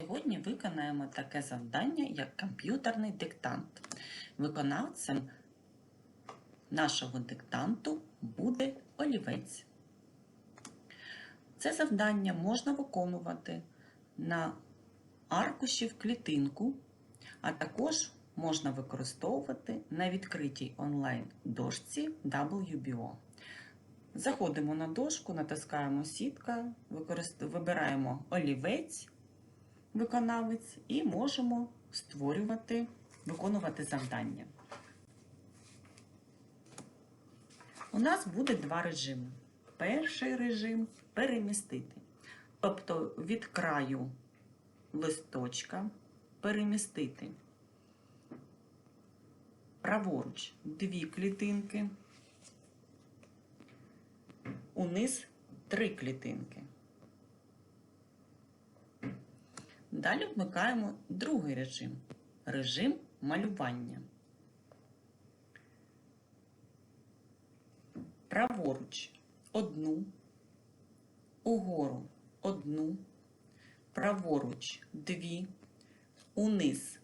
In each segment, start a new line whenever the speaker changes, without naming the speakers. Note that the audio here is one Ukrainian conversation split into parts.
Сьогодні виконаємо таке завдання, як комп'ютерний диктант. Виконавцем нашого диктанту буде олівець. Це завдання можна виконувати на аркуші в клітинку, а також можна використовувати на відкритій онлайн-дошці WBO. Заходимо на дошку, натискаємо сітка, вибираємо олівець, виконавець і можемо створювати, виконувати завдання. У нас буде два режими. Перший режим перемістити. Тобто від краю листочка перемістити праворуч дві клітинки, униз три клітинки. Далі вмикаємо другий режим режим малювання. Праворуч одну, угору одну, праворуч дві, униз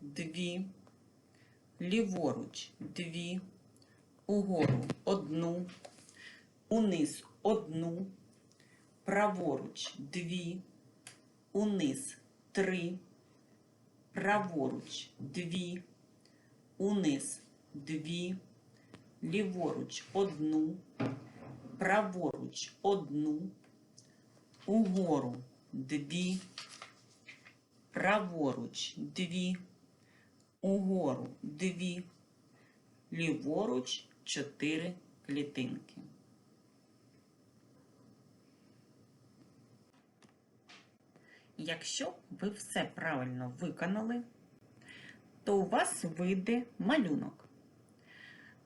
дві, ліворуч дві, угору одну, униз одну, праворуч дві, униз три, праворуч дві, униз дві, ліворуч одну, праворуч одну, угору дві, праворуч дві, угору дві, ліворуч чотири клітинки. Якщо ви все правильно виконали, то у вас вийде малюнок.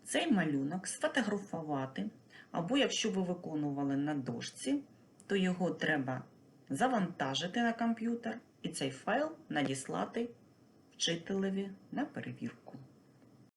Цей малюнок сфотографувати, або якщо ви виконували на дошці, то його треба завантажити на комп'ютер і цей файл надіслати вчителеві на перевірку.